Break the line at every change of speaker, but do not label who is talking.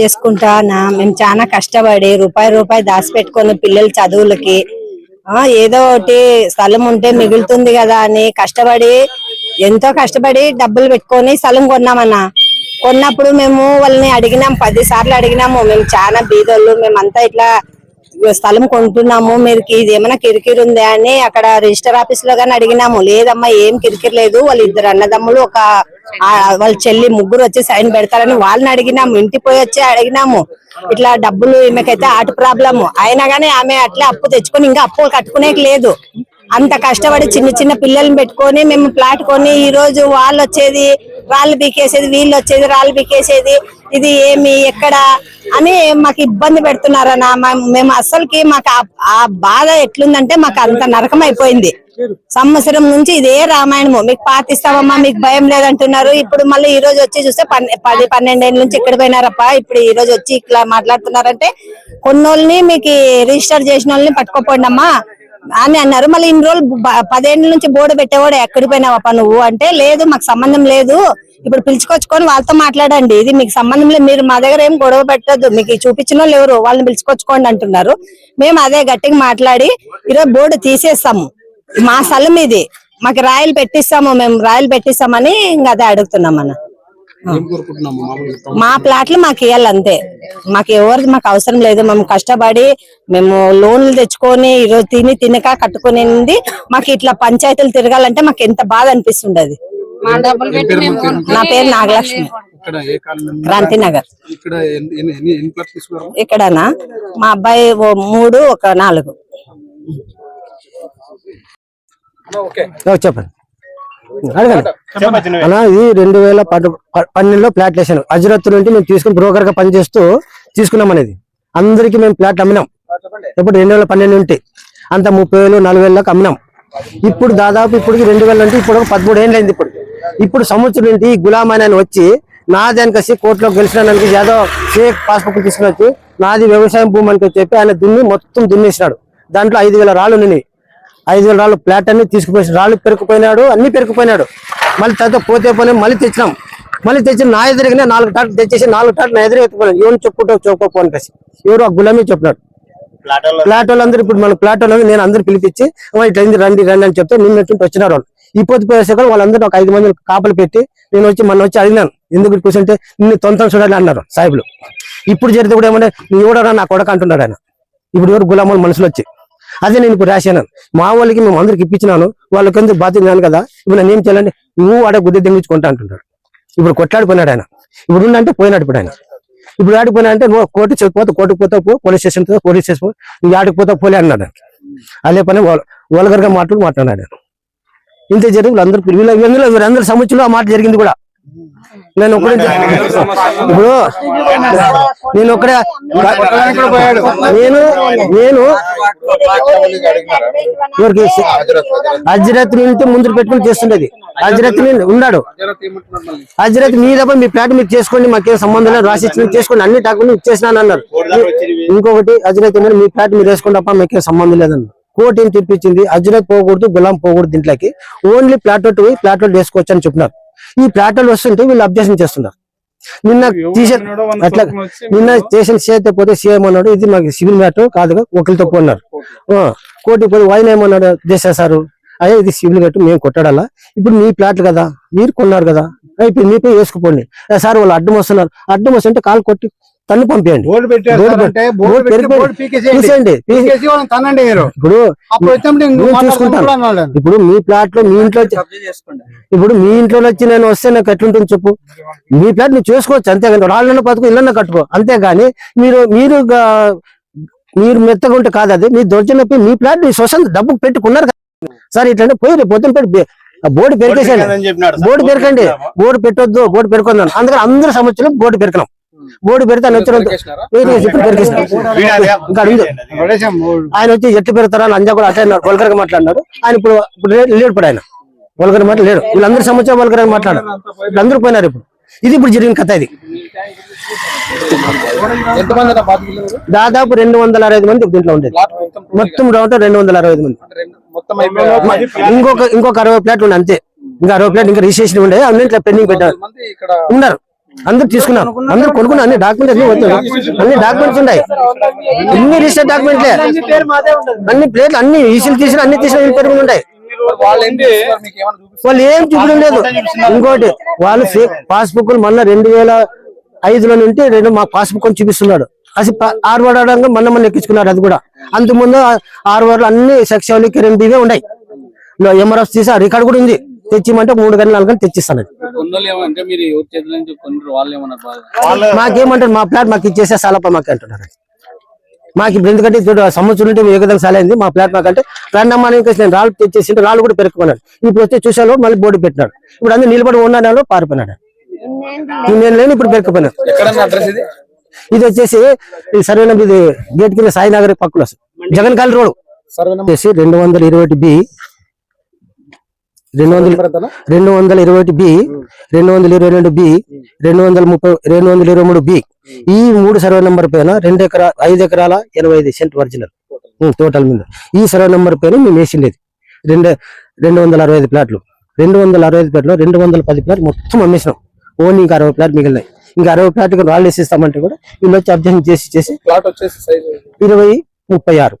చేసుకుంటా అన్న. మేము చాలా కష్టపడి రూపాయి రూపాయి దాచిపెట్టుకుని పిల్లల చదువులకి. ఆ ఏదో ఒకటి స్థలం ఉంటే మిగులుతుంది కదా అని కష్టపడి ఎంతో కష్టపడి డబ్బులు పెట్టుకొని స్థలం కొన్నామన్నా కొన్నప్పుడు మేము వాళ్ళని అడిగినాం పది సార్లు అడిగినాము. మేము చాలా బీదోళ్ళు మేమంతా ఇట్లా స్థలం కొంటున్నాము. మీరు ఇది ఏమైనా కిరికిరి ఉందా అని అక్కడ రిజిస్టర్ ఆఫీస్లో కానీ అడిగినాము. లేదమ్మా ఏం కిరికిరి లేదు. వాళ్ళు ఇద్దరు అన్నదమ్ములు ఒక వాళ్ళ చెల్లి ముగ్గురు వచ్చి సైన్ పెడతారని వాళ్ళని అడిగినాము ఇంటి పోయి వచ్చి అడిగినాము. ఇట్లా డబ్బులు ఈమెకైతే ఆట ప్రాబ్లము. అయినా గానీ ఆమె అట్లా అప్పు తెచ్చుకొని ఇంకా అప్పు కట్టుకునేకి లేదు. అంత కష్టపడి చిన్న చిన్న పిల్లల్ని పెట్టుకొని మేము ప్లాట్ కొని ఈ రోజు వాళ్ళు వచ్చేది రాళ్ళు బీకేసేది వీళ్ళు వచ్చేది రాళ్ళు బీకేసేది ఇది ఏమి ఎక్కడ అని మాకు ఇబ్బంది పెడుతున్నారన్న మేము అసలుకి మాకు ఆ- ఆ బాధ ఎట్లుందంటే మాకు అంత నరకం అయిపోయింది. సంవత్సరం నుంచి ఇదే రామాయణము. మీకు పాతిస్తామమ్మా మీకు భయం లేదంటున్నారు. ఇప్పుడు మళ్ళీ ఈ రోజు వచ్చి చూస్తే పది పన్నెండేళ్ళ నుంచి ఎక్కడ పోయినారప్ప? ఇప్పుడు ఈ రోజు వచ్చి ఇట్లా మాట్లాడుతున్నారంటే కొన్నోళ్ళని మీకు రిజిస్టర్ చేసిన వాళ్ళని పట్టుకోపోండి ఆమె అన్నారు. మళ్ళీ ఇన్ని రోజులు పదేళ్ళ నుంచి బోర్డు పెట్టేవాడు ఎక్కడికి పోయినావా నువ్వు? అంటే లేదు మాకు సంబంధం లేదు. ఇప్పుడు పిలుచుకొచ్చుకొని వాళ్ళతో మాట్లాడండి. ఇది మీకు సంబంధం లేదు. మీరు మా దగ్గర ఏం గొడవ పెట్టద్దు. మీకు చూపించిన వాళ్ళు ఎవరు? వాళ్ళని పిలుచుకొచ్చుకోండి అంటున్నారు. మేము అదే గట్టిగా మాట్లాడి ఈరోజు బోర్డు తీసేస్తాము. మా స్థలం ఇది. మాకు రాయలు పెట్టిస్తాము. మేము రాయలు పెట్టిస్తామని ఇంకా అదే అడుగుతున్నాం అన్న. మా ప్లాట్లు మాకు ఇవ్వాలి అంతే. మాకు ఎవరిది మాకు అవసరం లేదు. మేము కష్టపడి మేము లోన్లు తెచ్చుకొని ఈరోజు తిని తినక కట్టుకునేది మాకు ఇట్లా పంచాయతీలు తిరగాలంటే మాకు ఎంత బాధ అనిపిస్తుండదు. నా పేరు నాగలక్ష్మి.
ఇక్కడ ఏ కాలం
క్రాంతి నగర్. ఇక్కడనా? మా అబ్బాయి మూడు ఒక నాలుగు.
చెప్పండి. అలా ఇది రెండు వేల పన్నెండులో ప్లాట్ వేసాను. అజరత్ నుండి మేము తీసుకుని బ్రోకర్గా పనిచేస్తూ తీసుకున్నాం అనేది. అందరికి మేము ప్లాట్ అమ్మినాం. ఇప్పుడు రెండు వేల పన్నెండు నుండి. అంత ముప్పై వేలు నలభై వేలకు అమ్మినాం. ఇప్పుడు దాదాపు ఇప్పుడు రెండు వేల నుండి ఇప్పుడు పదమూడు ఏళ్ళు అయింది ఇప్పుడు ఇప్పుడు సంవత్సరం నుండి ఈ గులాం అని ఆయన వచ్చి నా దానికసి కోర్టులో గెలిచినానికి ఏదో ఫేక్ పాస్బుక్ తీసుకుని వచ్చి నాది వ్యవసాయం భూమి అని చెప్పి ఆయన దున్ని మొత్తం దున్నేసినాడు. దాంట్లో ఐదు వేల రాళ్ళు ఉన్నాయి. ఐదు వేల రాళ్ళు ప్లాట్ అన్ని తీసుకుపోయి రాళ్ళు పెరుకుపోయినాడు అన్ని పెరుకుపోయినాడు మళ్ళీ తర్వాత పోతే పోనీ మళ్ళీ తెచ్చినాం. మళ్ళీ తెచ్చి నా ఎదురుగానే నాలుగు టాట్లు తెచ్చేసి నాలుగు టాట్లు నా ఎదురు ఎత్తుకున్నాడు ఎవరు చెప్పుకుంటూ చెప్పుకోపోను kasi ఎవరు ఆ గులామీ చెప్పినాడు. ప్లాట్ వాళ్ళందరూ ఇప్పుడు మన ప్లాట్ వాళ్ళందరూ నేను అందరు పిలిపించి "అమ్మా, ఇట్లా రండి రండి అని చెప్తే నిన్నట్టు వచ్చినారు వాళ్ళు. ఈ పొద్దు పోయేసే వాళ్ళందరూ ఒక ఐదు మంది కాపలు పెట్టి నేను వచ్చి మొన్న వచ్చి అడిగినాను. ఎందుకు కూర్చుంటే నిన్ను తొంతం చూడాలి అన్నారు సాహిబులు ఇప్పుడు జరిగితే కూడా ఏమంటే నీ ఎవడరా నా కొడక అంటున్నాడు ఆయన. ఇప్పుడు ఎవరు గులాములు మనుషులు వచ్చి. అదే నేను ఇప్పుడు రాశాను. మా వాళ్ళకి మేము అందరికి ఇప్పించినాను. వాళ్ళకి ఎందుకు బాధ్యత కదా. ఇప్పుడు నేను ఏం చేయాలంటే నువ్వు వాడే గుద్ద దింగించుకుంటా అంటున్నాడు ఇప్పుడు కొట్లాడిపోయినాడు ఆయన. ఇప్పుడు ఉండంటే పోయినాడు ఇప్పుడు ఆయన. ఇప్పుడు ఆడికి అంటే నువ్వు కోర్టు చెప్పిపోతే కోర్టుకు పోతా పో పోలీస్ స్టేషన్తో పోలీస్ స్టేషన్ పో, నువ్వు ఆడికి పోతావు పోలే అన్నాడు అదే పని వాళ్ళ గా మాట్లాడు మాట్లాడాడు ఇంత జరిగి వీళ్ళందరూ వీళ్ళందరూ వీరందరూ ఆ మాట జరిగింది కూడా. నేను ఒకటే ఇప్పుడు నేను ఒకటే నేను నేను అజ్రత్ నుండి ముందు పెట్టుకుని చేస్తుండేది. అజ్రత్ నుండి ఉన్నాడు
హజరత్
మీ తప్ప మీ ప్లాట్ మీరు చేసుకోండి మాకేం సంబంధం లేదు రాసి ఇచ్చిన చేసుకోండి అన్ని డాక్యుమెంట్ ఇచ్చేసినాను అన్నారు. ఇంకొకటి అజ్రత్ ఏమన్నా మీ ప్లాట్ మీరు వేసుకోండి తప్ప మీకేం సంబంధం లేదన్నారు. కోర్టు ఏం తెప్పించింది అజ్రత్ పోకూడదు గులాం పోకూడదు దీంట్లోకి ఓన్లీ ప్లాట్ ఒకటి ప్లాట్ ఒకటి వేసుకోవచ్చు అని చెప్పినారు. ఈ ప్లాట్ వాళ్ళు వస్తుంటే వీళ్ళు అబ్జెక్షన్ చేస్తున్నారు. నిన్న అట్లా నిన్న స్టేషన్ సీఐతో పోతే సీఎం అన్నాడు ఇది మాకు సివిల్ మ్యాటర్ కాదుగా ఒకరితో పోన్నారు కోర్టుకి పోయి వాయిన్ ఏమన్నాడు చేసేసారు అయ్యా ఇది సివిల్ మ్యాటర్ మేము కొట్టాడాలా? ఇప్పుడు మీ ప్లాట్ కదా మీరు కొన్నారు కదా. అయిపోయి మీపై వేసుకుపోండి. "ఏ సార్ వాళ్ళు అడ్డం వస్తున్నారు. అడ్డం వస్తుంటే కాలు కొట్టి తన్ను
బోర్డు మీరు.
ఇప్పుడు చూసుకుంటాను. ఇప్పుడు మీ ప్లాట్లో మీ ఇంట్లో ఇప్పుడు మీ ఇంట్లో వచ్చి నేను వస్తే నాకు ఎట్లుంటుంది చెప్పు? మీ ప్లాట్ మీరు చూసుకోవచ్చు అంతేగాని రాళ్ళన్న బతుకు ఇళ్ళన్న కట్టుకో. అంతేగాని మీరు మీరు మీరు మెత్తగా ఉంటే కాదు అది. మీ దొరికినప్పుడు మీ ప్లాట్ మీ సొసైటీ డబ్బు పెట్టుకున్నారు సార్ ఇట్లంటే పోయి పొద్దున పెట్టి బోర్డు పెరికేసాను బోర్డు పెరకండి బోర్డు పెట్టొద్దు బోర్డు పెరుకుందాను అందుకని అందరి సంవత్సరం బోర్డు పెరకడం బోర్డు పెడితే ఆయన వచ్చిన వచ్చి ఎట్లు పెడతారా అని అంజా కూడా అట్లా అన్నారు వల్గర్గా మాట్లాడినారు ఆయన ఇప్పుడు ఇప్పుడు లేడు ఆయన. వల్గర్ మాట లేడు. వీళ్ళందరూ సంవత్సరం వల్గర్గా మాట్లాడారు. వీళ్ళందరూ పోయినారు ఇప్పుడు. ఇది ఇప్పుడు జరిగిన కథ ఇది? దాదాపు రెండు వందల అరవై ఐదు మంది దీంట్లో ఉండేది.
మొత్తం
మొత్తం రౌండ్ వందల అరవై ఐదు మంది. ఇంకొక ఇంకొక అరవై ప్లాట్లు ఉన్నాయి అంతే. ఇంకా అరవై ప్లాట్ ఇంకా రిజిస్ట్రేషన్ ఉండే. అన్ని ఇట్లా పెండింగ్ పెట్టారు.
మంది ఇక్కడ
ఉన్నారు. అందరు తీసుకున్నాం. అందరు కొనుక్కున్నాం. అన్ని డాక్యుమెంట్ అన్ని వచ్చాయి అన్ని డాక్యుమెంట్స్ ఉన్నాయి. అన్ని రిజిస్టర్ డాక్యుమెంట్లే అన్ని ప్లేట్లు అన్ని ఈసీలు తీసిన అన్ని తీసిన వీళ్ళ పేరు ఉంటాయి
వాళ్ళు ఏం
చూపడం లేదు ఇంకోటి వాళ్ళు పాస్బుక్ మళ్ళీ రెండు వేల ఐదులో నుండి రెండు మా పాస్బుక్ అని చూపిస్తున్నాడు. ప- ఆరు వాడడంగా మొన్న మొన్న ఎక్కించుకున్నారు అది కూడా. అంతకుముందు ఆరు వాడలు అన్ని సెక్షన్ కిరణ్ బీవే ఉన్నాయి. ఎంఆర్ఎఫ్ తీసి రికార్డు కూడా ఉంది. తెచ్చిమంటే మూడు గంటలు నాలుగు గంటలు తెచ్చిస్తాను మాకేమంటారు మా ప్లాట్ మాకు ఇచ్చేసే సాలప మాకు అంటున్నారు మాకు ఇప్పుడు ఎందుకంటే ఇప్పుడు సంవత్సరం నుండి ఏ విధంగా సాలైంది మా ప్లాట్ మాకంటే ప్లాట్ నమ్మని ఇంకా నేను రాళ్ళు తెచ్చేసి రాళ్ళు కూడా పెరుక్కున్నాడు ఇప్పుడు వచ్చే చూసాలో మళ్ళీ బోర్డు పెట్టినాడు ఇప్పుడు అందరూ నిలబడి ఉన్నాడు పారిపోయినాడు నేను లేని ఇప్పుడు పెరుక్కుపోయినాడు
ఇది?
ఇది వచ్చేసి ఈ సర్వే నెంబర్ ఇది గేట్ కింద సాయినగర్ పక్కలో జగన్ కాలి రోడ్.
సర్వే నెంబర్
వచ్చేసి రెండు వందల ఇరవై ఒకటి బి రెండు వందల? రెండు వందల ఇరవై ఒకటి బి రెండు వందల ఇరవై రెండు బి రెండు వందల ముప్పై రెండు వందల ఇరవై మూడు బి. ఈ మూడు సర్వే నెంబర్ పైన రెండు ఎకరా ఐదు ఎకరాల ఎనభై ఐదు సెంట్ ఒరిజినల్. టోటల్ మీద ఈ సర్వే నెంబర్ పైన మేము వేసిండేది. రెండు రెండు వందల అరవై ఐదు ప్లాట్లు. రెండు వందల అరవై ఐదు ప్లాట్లు రెండు వందల పది ప్లాట్లు మొత్తం అమ్మేసినాం. ఓన్లీ ఇంకా అరవై ప్లాట్ మిగిలినాయి. ఇంకా అరవై ప్లాట్ రాళ్ళు వేసిస్తామంటే కూడా వీళ్ళు వచ్చి అబ్జెక్షన్ చేసి చేసి
ప్లాట్ వచ్చేసి
ఇరవై ముప్పై ఆరు.